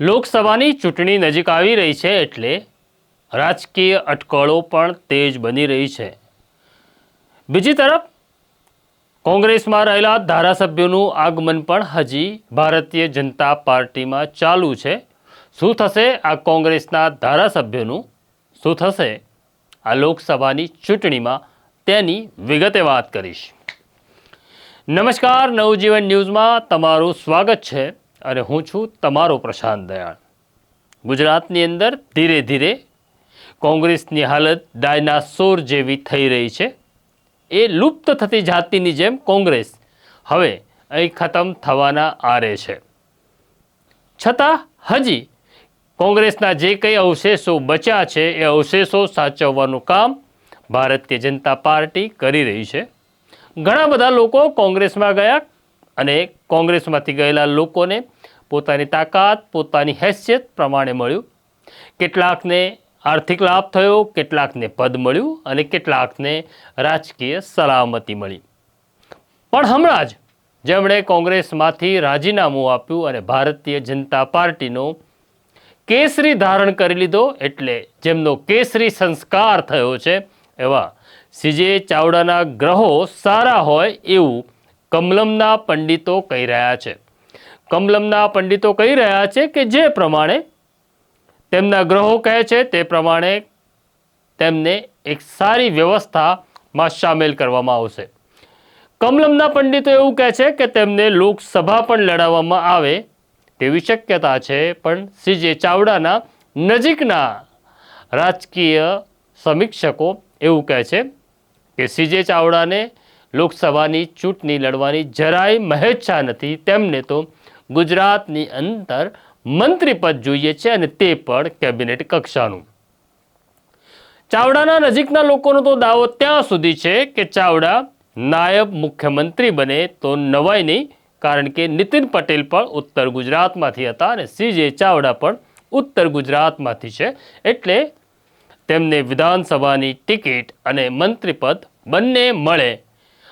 લોકસભાની ચૂંટણી નજીક આવી રહી છે એટલે રાજકીય અટકળો પણ તેજ બની રહી છે. બીજી તરફ, કોંગ્રેસમાં રહેલા ધારાસભ્યોનું આગમન પણ હજી ભારતીય જનતા પાર્ટીમાં ચાલુ છે. શું થશે આ કોંગ્રેસના ધારાસભ્યોનું? શું થશે આ લોકસભાની ચૂંટણીમાં? તેની વિગતે વાત કરીશ. નમસ્કાર, નવજીવન ન્યૂઝમાં તમારું સ્વાગત છે. અને હું છું તમારો પ્રશાંત દયાળ. ગુજરાતની અંદર ધીરે ધીરે કોંગ્રેસની હાલત ડાયનાસોર જેવી થઈ રહી છે. એ લુપ્ત થતી જાતિની જેમ કોંગ્રેસ હવે અહીં ખતમ થવાના આરે છે. છતાં હજી કોંગ્રેસના જે કંઈ અવશેષો બચ્યા છે, એ અવશેષો સાચવવાનું કામ ભારતીય જનતા પાર્ટી કરી રહી છે. ઘણા બધા લોકો કોંગ્રેસમાં ગયા અને કોંગ્રેસમાંથી ગયેલા લોકોને પોતાની તાકાત, પોતાની હેસિયત પ્રમાણે મળ્યું. કેટલાકને આર્થિક લાભ થયો, કેટલાકને પદ મળ્યું અને કેટલાકને રાજકીય સલામતી મળી. પણ હમણાં જ જેમણે કોંગ્રેસમાંથી રાજીનામું આપ્યું અને ભારતીય જનતા પાર્ટીનો કેસરી ધારણ કરી લીધો એટલે જેમનો કેસરી સંસ્કાર થયો છે, એવા સીજે ચાવડાના ગ્રહો સારા હોય એવું કમલમના પંડિતો કહી રહ્યા છે. કમલમના પંડિતો કહી રહ્યા છે કે જે પ્રમાણે તેમના ગ્રહો કહે છે તે પ્રમાણે તેમને એક સારી વ્યવસ્થામાં સામેલ કરવામાં આવશે. કમલમના પંડિતો એવું કહે છે કે તેમને લોકસભા પણ લડાવવામાં આવે તેવી શક્યતા છે, પણ સીજે ચાવડાના નજીકના રાજકીય સમીક્ષકો એવું કહે છે કે સીજે ચાવડાને લોકસભાની ચૂંટણી લડવાની જરાય મહેચ્છા નથી, તેમને તો ગુજરાતની અંદર મંત્રીપદ જોઈએ છે અને તે પણ કેબિનેટ કક્ષાનું. ચાવડાના નજીકના લોકોનો તો દાવો ત્યાં સુધી છે કે ચાવડા નાયબ મુખ્યમંત્રી બને તો નવાય નહીં, કારણ કે નીતિન પટેલ પણ ઉત્તર ગુજરાતમાંથી હતા અને સીજે ચાવડા પણ ઉત્તર ગુજરાતમાંથી છે. એટલે તેમને વિધાનસભાની ટિકિટ અને મંત્રીપદ બંને મળે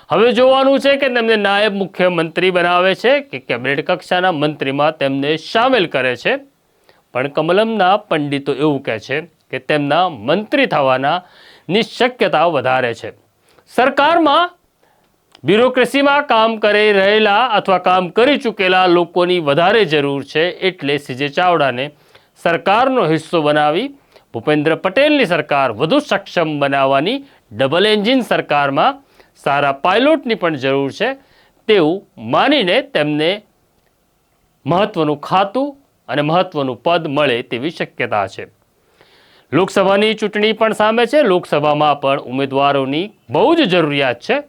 હવે જોવાનું છે કે તેમને નાયબ મુખ્યમંત્રી બનાવે છે કે કેબિનેટ કક્ષાના મંત્રીમાં તેમને સામેલ કરે છે. પણ કમલમના પંડિતો એવું કહે છે કે તેમના મંત્રી થવાના ની શક્યતા વધારે છે. સરકારમાં બ્યુરોક્રેસીમાં કામ કરી રહેલા અથવા કામ કરી ચૂકેલા લોકોની વધારે જરૂર છે એટલે સીજે ચાવડાને સરકારનો હિસ્સો બનાવી ભૂપેન્દ્ર પટેલની સરકાર વધુ સક્ષમ બનાવવાની ડબલ એન્જિન સરકારમાં સારા પાયલોટની પણ જરૂર છે. તેવું માનીને તેમને મહત્વનું ખાતું અને મહત્વનું પદ મળે તેવી શક્યતા છે. લોકસભાની ચૂંટણી પણ સામે છે. લોકસભામાં પણ ઉમેદવારોની બહુ જ જરૂરિયાત છે.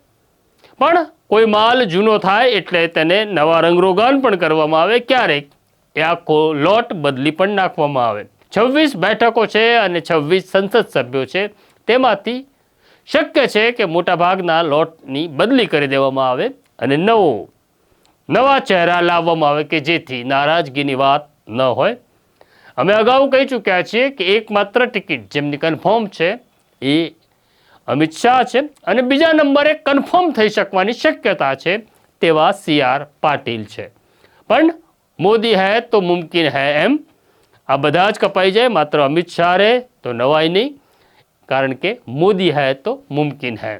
પણ કોઈ માલ જૂનો થાય એટલે તેને નવા રંગરોગાન પણ કરવામાં આવે. ક્યારેક એ આખો લોટ બદલી પણ નાખવામાં આવે. છવ્વીસ બેઠકો છે અને છવ્વીસ સંસદ સભ્યો છે. તેમાંથી શક્ય છે કે મોટાભાગના લોટની બદલી કરી દેવામાં આવે અને નવો, નવા ચહેરા લાવવામાં આવે કે જેથી નારાજગીની વાત ન હોય. અમે અગાઉ કહી ચૂક્યા છીએ કે એકમાત્ર ટિકિટ જેમની કન્ફર્મ છે એ અમિત શાહ છે અને બીજા નંબરે કન્ફર્મ થઈ શકવાની શક્યતા છે તેવા સી આર પાટીલ છે. પણ મોદી હૈ તો મુમકિન હૈ એમ. આ બધા જ કપાઈ જાય માત્ર અમિત શાહ રહે તો નવાય નહીં. કારણ કે મોદી હૈ તો મુમકિન હૈ.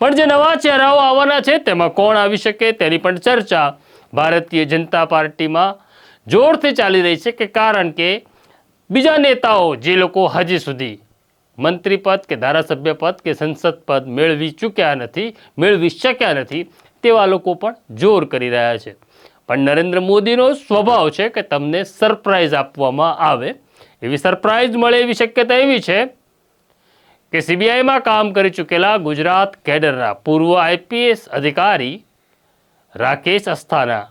પણ જે નવા ચહેરાઓ આવવાના છે, તેમાં કોણ આવી શકે તેની પણ ચર્ચા. ભારતીય જનતા પાર્ટીમાં જોરથી ચાલી રહી છે કે કારણ કે બીજા નેતાઓ જે લોકો હજી સુધી મંત્રી પદ કે ધારાસભ્ય પદ કે સંસદ પદ મેળવી ચૂક્યા નથી, મેળવી શક્યા નથી, તેવા લોકો પણ જોર કરી રહ્યા છે. પણ નરેન્દ્ર મોદીનો સ્વભાવ છે કે તમને સરપ્રાઇઝ આપવામાં આવે. એવી સરપ્રાઇઝ મળે એવી શક્યતા એવી છે કે સીબીઆઈમાં કામ કરી ચૂકેલા ગુજરાત કેડરના પૂર્વ આઈપીએસ અધિકારી રાકેશ અસ્થાના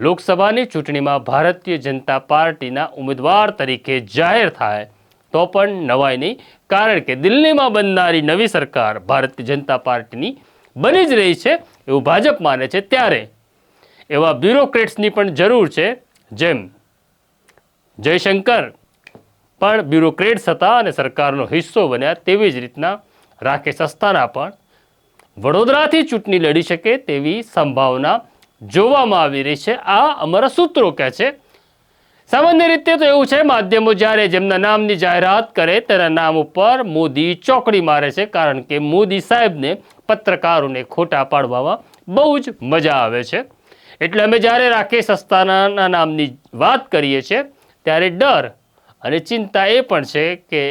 લોકસભાની ચૂંટણીમાં ભારતીય જનતા પાર્ટીના ઉમેદવાર તરીકે જાહેર થાય, તો પણ નવાય નહીં કારણ કે દિલ્હીમાં બનનારી નવી સરકાર ભારતીય જનતા પાર્ટીની બની જ રહી છે એવું ભાજપ માને છે ત્યારે. એવા બ્યુરોક્રેટ્સની પણ જરૂર છે, જેમ જયશંકર પણ બ્યુરોક્રેટ્સ હતા અને સરકારનો હિસ્સો બન્યા તેવી જ રીતના રાકેશ અસ્થાના પણ. વડોદરાથી ચૂંટણી લડી શકે તેવી સંભાવના જોવામાં આવી રહી છે. આ અમારા સૂત્રો કહે છે. સામાન્ય રીતે તો એવું છે, માધ્યમો જ્યારે જેમના નામની જાહેરાત કરે તેના નામ ઉપર મોદી ચોકડી મારે છે, કારણ કે મોદી સાહેબને પત્રકારોને ખોટા પાડવામાં બહુ જ મજા આવે છે. એટલે અમે જ્યારે રાકેશ અસ્તાનાના નામની વાત કરીએ છીએ, ત્યારે ડર અને ચિંતા એ પણ છે કે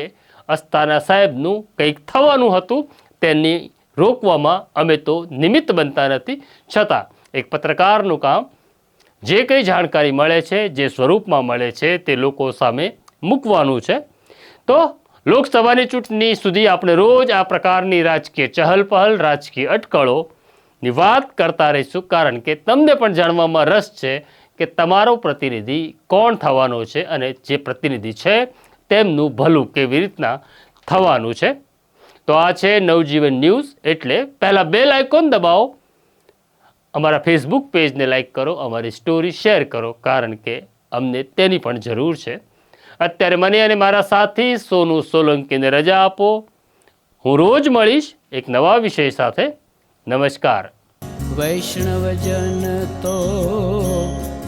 અસ્તાના સાહેબનું કંઈક થવાનું હતું, તેની રોકવામાં અમે તો નિમિત્ત બનતા નથી. છતાં એક પત્રકારનું કામ જે કંઈ જાણકારી મળે છે, જે સ્વરૂપમાં મળે છે, તે લોકો સામે મૂકવાનું છે. તો લોકસભાની ચૂંટણી સુધી આપણે રોજ આ પ્રકારની રાજકીય ચહલપહલ, રાજકીય અટકળોની વાત કરતા રહીશું. કારણ કે તમને પણ જાણવામાં રસ છે કે તમારો પ્રતિનિધિ કોણ થવાનો છે અને જે પ્રતિનિધિ છે તેમનું ભલું કેવી રીતના થવાનું છે? તો આ છે નવજીવન ન્યૂઝ. એટલે પહેલાં બેલ આઇકોન દબાવો. અમારા ફેસબુક પેજને લાઇક કરો, અમારી સ્ટોરી શેર કરો, કારણ કે અમને તેની પણ જરૂર છે. અત્યારે મને અને મારા સાથી સોનુ સોલંકીને રજા આપો. હું રોજ મળીશ એક નવા વિષય સાથે. નમસ્કાર. વૈષ્ણવજન તો